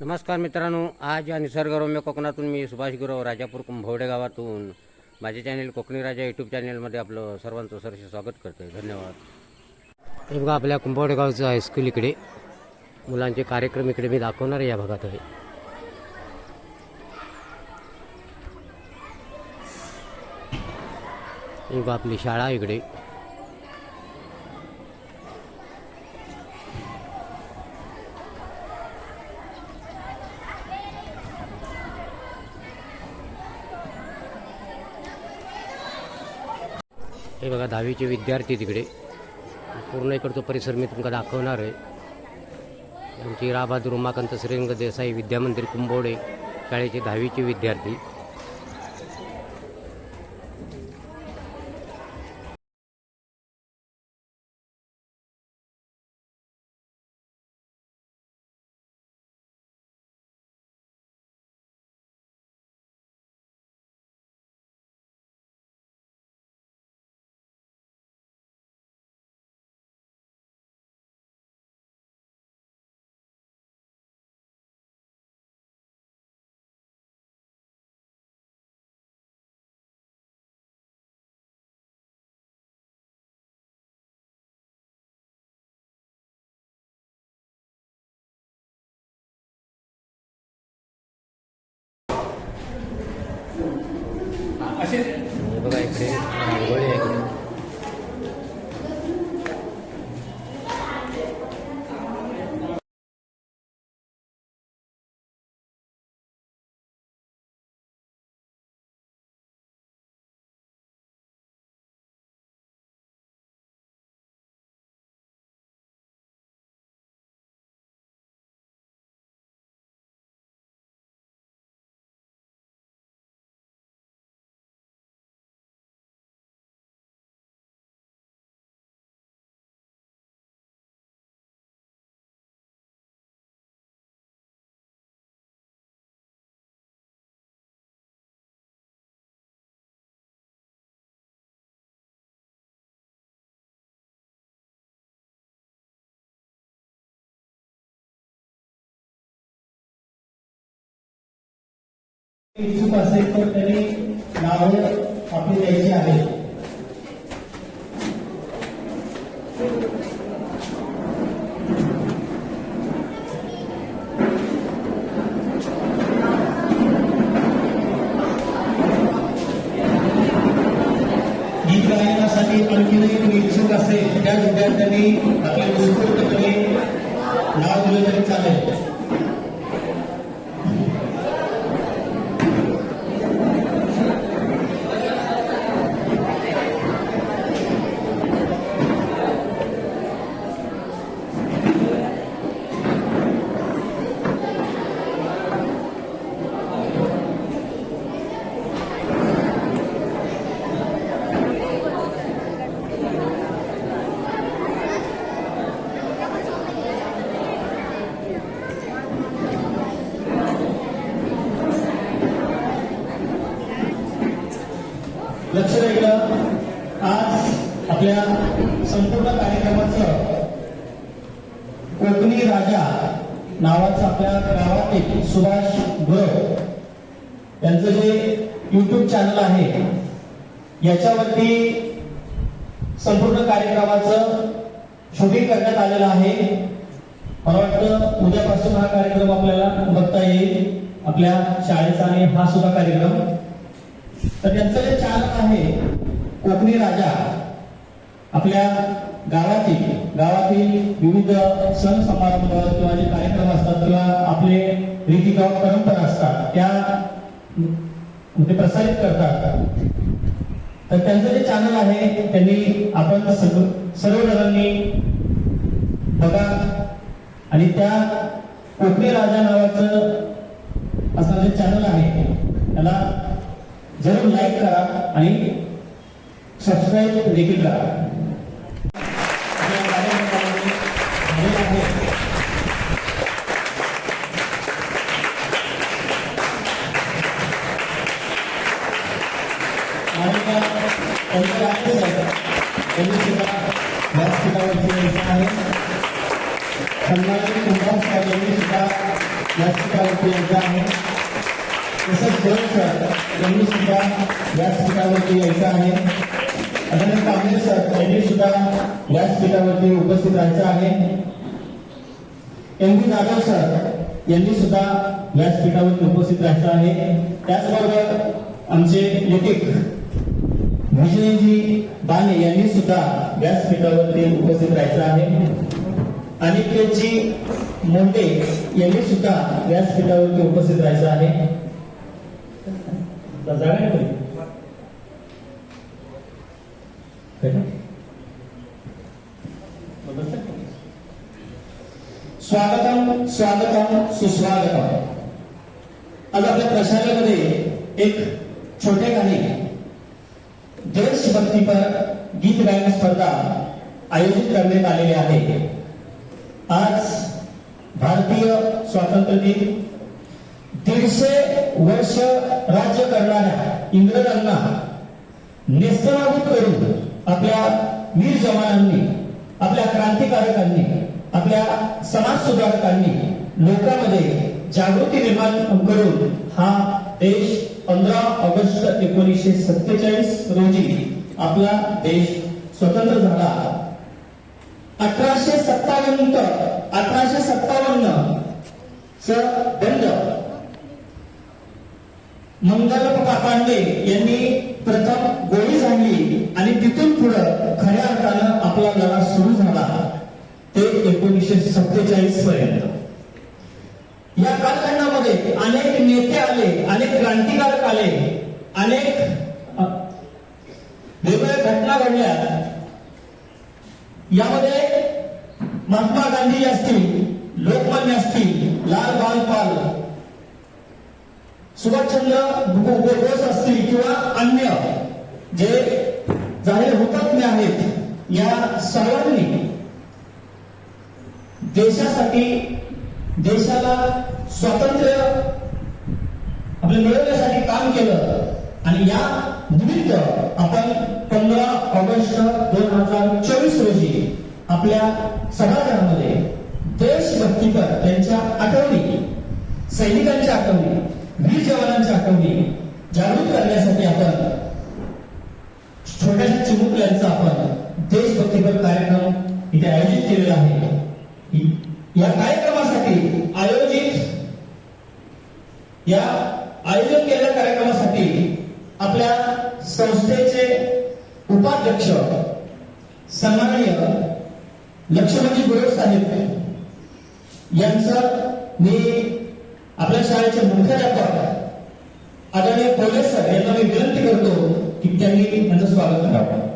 नमस्कार मित्रांनो आज या निसर्गरम्य कोकणातून मी सुभाष गुरव राजापूर कुंभवडे गावातून माझे चॅनेल कोकणी राजा यूट्यूब चॅनेलमध्ये आपलं सर्वांचं सरसे स्वागत करतो धन्यवाद. हे बघा आपल्या कुंभवडे गावचं हायस्कूल इकडे. मुलांचे कार्यक्रम इकडे मी दाखवणार आहे या भागात. आहे हे बघा आपली शाळा इकडे. हे बघा दहावीचे विद्यार्थी तिकडे. पूर्ण इकडचा परिसर मी तुमका दाखवणार आहे. आमची राबाद उमाकांत श्रीरंग देसाई विद्यामंदिर कुंभोडे शाळेचे दहावीचे विद्यार्थी. हे बघा इच्छुक असेल तर त्यांनी नाव आपली द्यायची आहे गीत गायनासाठी आणखीनही कोणी इच्छुक असेल त्या विद्यार्थ्यांनी आपल्या उत्स्फूर्तपणे नाव दिलं तरी चालेल लक्ष द्यायला आज आपल्या संपूर्ण कार्यक्रमाचं कोकणी राजा नावाचं आपल्या गावातील सुभाष गुरव यांचं जे युट्यूब चॅनल आहे याच्यावरती संपूर्ण कार्यक्रमाचं शूटिंग करण्यात आलेलं आहे. मला वाटतं उद्यापासून हा कार्यक्रम आपल्याला बघता येईल. आपल्या शाळेचा आणि हा सुद्धा कार्यक्रम. तर त्यांचं जे चॅनल आहे कोकणी राजा आपल्या गावातील गावातील विविध सण समारंभ किंवा जे कार्यक्रम असतात किंवा आपले रीती परंपरा असतात त्या ते प्रसारित करतात. तर त्यांचं जे चॅनल आहे त्यांनी आपण सग- सर्व जणांनी बघा. आणि त्या कोकणी राजा नावाचं असं जे चॅनल आहे त्याला जरूर लाईक करा आणि सबस्क्राईब देखील करा. त्यांचे आदेश आहेत. त्यांनी सुद्धा व्यासपीठावरती यायचं आहे सन्मानित कुंभार साहेब यांनी सुद्धा व्यासपीठावरती यायचं आहे तसंच गोयल सर यांनी सुद्धा व्यासपीठावरती यायचं आहे आदरणीय कांबळे सर यांनी सुद्धा व्यासपीठावरती उपस्थित राहायचं आहे एम व्ही जाधव सर यांनी सुद्धा व्यासपीठावरती उपस्थित राहायचं आहे त्याचबरोबर आमचे लेखक विजयजी बाने यांनी सुद्धा व्यासपीठावरती उपस्थित राहायचं आहे. अनिकेतजी मोंडे यांनी सुद्धा व्यासपीठावरती उपस्थित राहायचं आहे. स्वागतम स्वागतम सुस्वागतम. आज आपल्या प्रशालेमध्ये एक छोटे गाणे देशभक्तीपर गीत गायन स्पर्धा आयोजित करण्यात आलेली आहे. आज भारतीय स्वातंत्र्य दिन. दीडशे वर्ष राज्य करणाऱ्या इंग्रजांना नेस्तनाभूत करून आपल्या वीर जवानांनी आपल्या क्रांतिकारकांनी आपल्या समाज सुधारकांनी लोकांमध्ये जागृती निर्माण करून हा देश पंधरा ऑगस्ट एकोणीसशे सत्तेचाळीस रोजी आपला देश स्वतंत्र झाला अठराशे सत्तावन्न अठराशे सत्तावन्न च बंद. मंगल पांडे यांनी प्रथम गोळी झाडली आणि तिथून पुढं खऱ्या अर्थानं आपला लढा सुरू झाला ते एकोणीसशे सत्तेचाळीस पर्यंत. या कालखंडामध्ये अनेक नेते आले अनेक क्रांतिकारक आले अनेक घडल्या यामध्ये महात्मा गांधी असतील लोकमान्य असतील लाल बाल पाल सुभाषचंद्र बोस असतील किंवा अन्य जे जाहीर हुतात्मे आहेत या सर्वांनी देशासाठी देशाला स्वातंत्र्य आपले मिळवण्यासाठी काम केलं. आणि या निमित्त आपण पंधरा ऑगस्ट दोन हजार चोवीस रोजी आपल्या सभागृहामध्ये देशभक्तीपर त्यांच्या आठवणी सैनिकांच्या आठवणी वीर जवानांच्या आठवणी जागृत करण्यासाठी आपण छोट्याशा चिमुकल्यांचा आपण देशभक्तीपर कार्यक्रम इथे आयोजित केलेला आहे. या कार्यक्रमासाठी आयोजित या आयोजन केलेल्या कार्यक्रमासाठी आपल्या संस्थेचे उपाध्यक्ष सन्माननीय लक्ष्मणजी गुरव साहेब. यांचं मी आपल्या शाळेचे मुख्याध्यापक आदरणीय पोलीस सर यांना मी विनंती करतो की त्यांनी त्यांचं स्वागत करावं.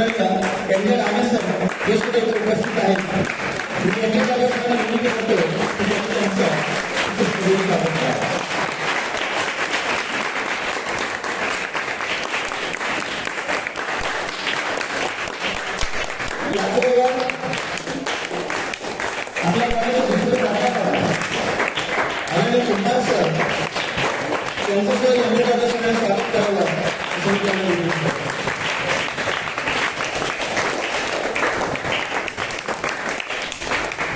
प्राध्यापक आदरणीय एम हे सुद्धा इथे उपस्थित आहेत. मी यांच्या विनंती करतो.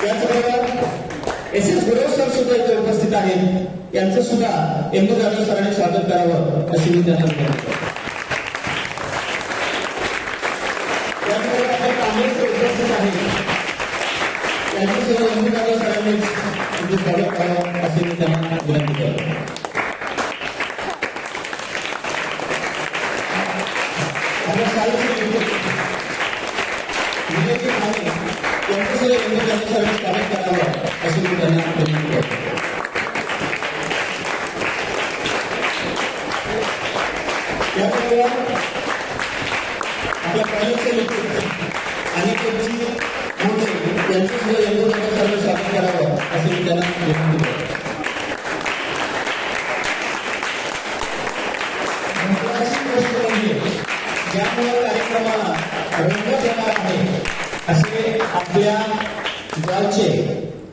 त्याचबरोबर एस एस गुरव सर सुद्धा इथे उपस्थित आहेत. यांचं सुद्धा एम जाधव सरांनी स्वागत करावं अशी मी त्यांना विनंती त्याचबरोबर उपस्थित आहेत त्यांचं सुद्धा एम जाधव सरांनी स्वागत करावं अशी मी त्यांना विनंती करतो. यांचं सुद्धा एम जाधव सरांनी स्वागत करावं अशी मी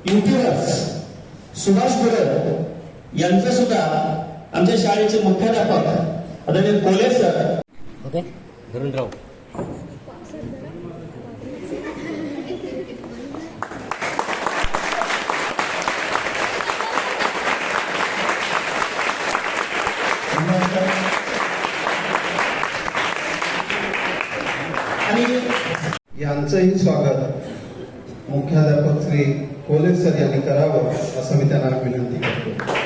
युट्यूबर्स सुभाष गुरव यांचं सुद्धा आमच्या शाळेचे मुख्याध्यापक आदरणीय कोले सर. ओके धरून राहू आणि यांचंही स्वागत मुख्याध्यापक श्री कोले सर यांनी करावं असं मी त्यांना विनंती करतो.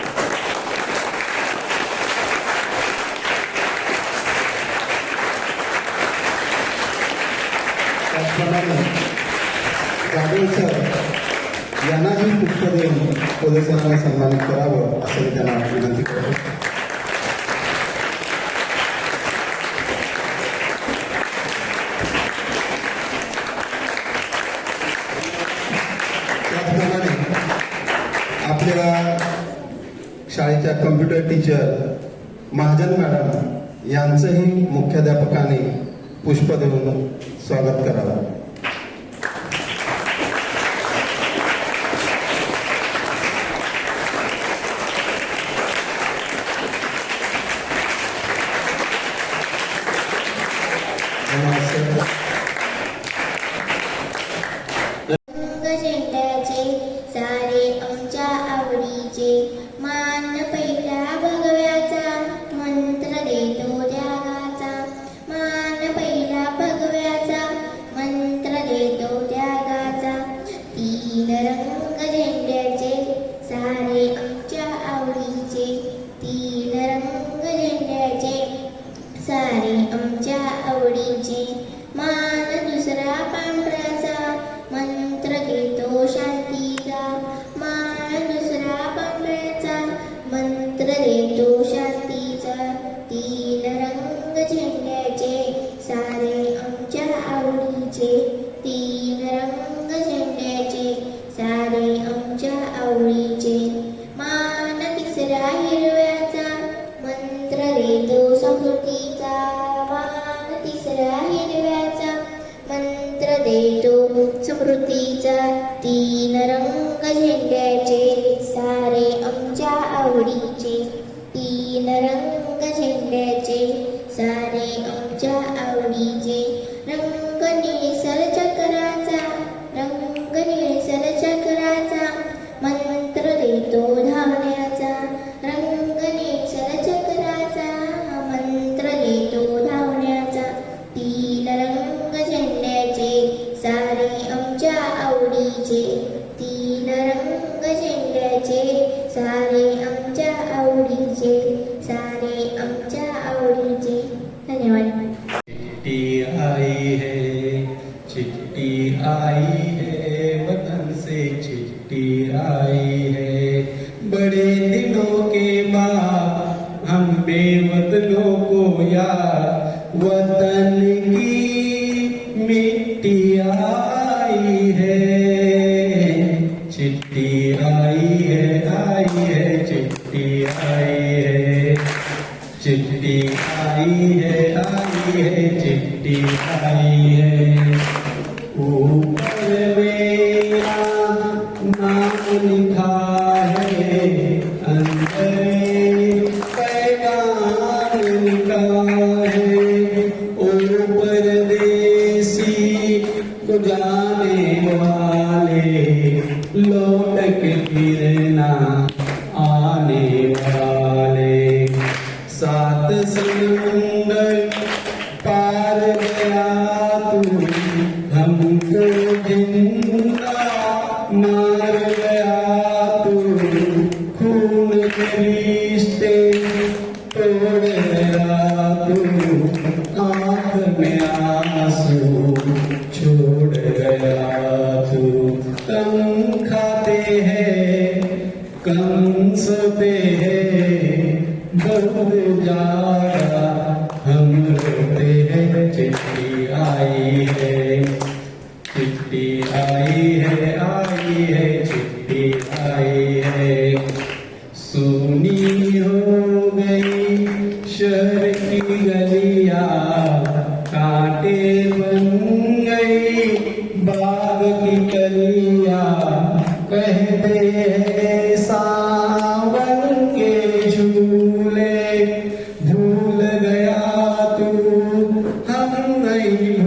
त्याचप्रमाणे जाधव सर यांनाही पुष्प देऊन कोले सरांनी सन्मानित करावं असं मी त्यांना विनंती करतो त्याचप्रमाणे आपल्या शाळेच्या कम्प्युटर टीचर महाजन मॅडम यांचंही मुख्याध्यापकाने पुष्प देऊन स्वागत करावं. तो देतो समृद्धीचा मान तिसरा हिरव्याचा. मंत्र देतो समृद्धीचा तीन रंग झेंड्याचे. रंग झेंड्याचे सारे आमच्या आवडीचे. तीन रंग झेंड्याचे सारे आने वाले सात समुंदर पार गया तू हमको जिंदा मार गया तू खून के रिश्ते तोड़ गया तू आंख में आंसू Allah. Amen.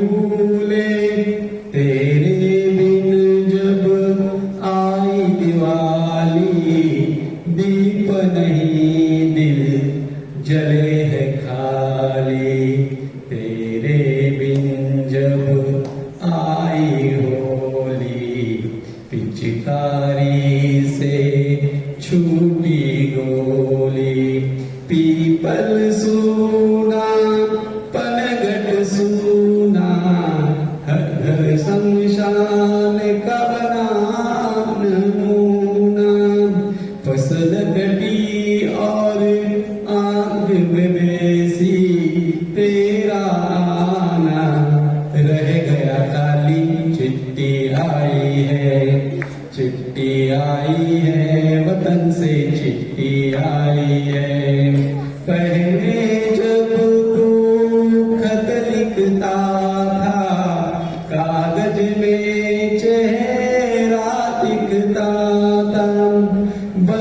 ಶ್ರೀರಾಮನ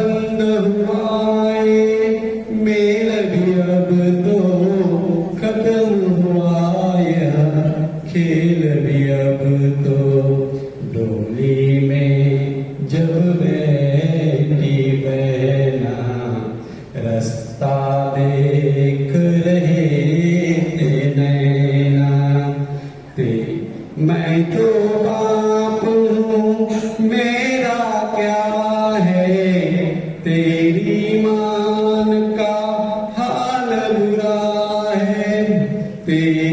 Sanda. ter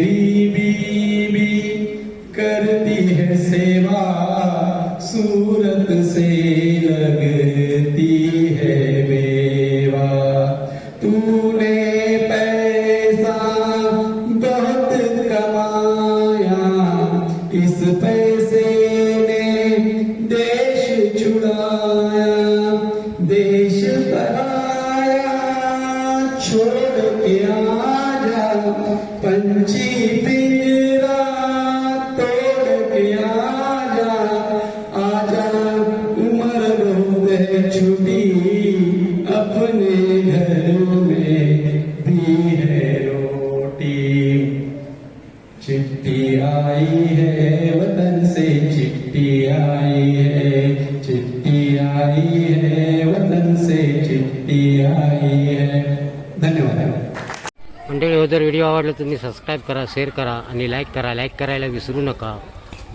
आवडलं तुम्ही सबस्क्राईब करा शेअर करा आणि लाईक करा. लाईक करायला विसरू नका.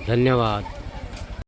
धन्यवाद.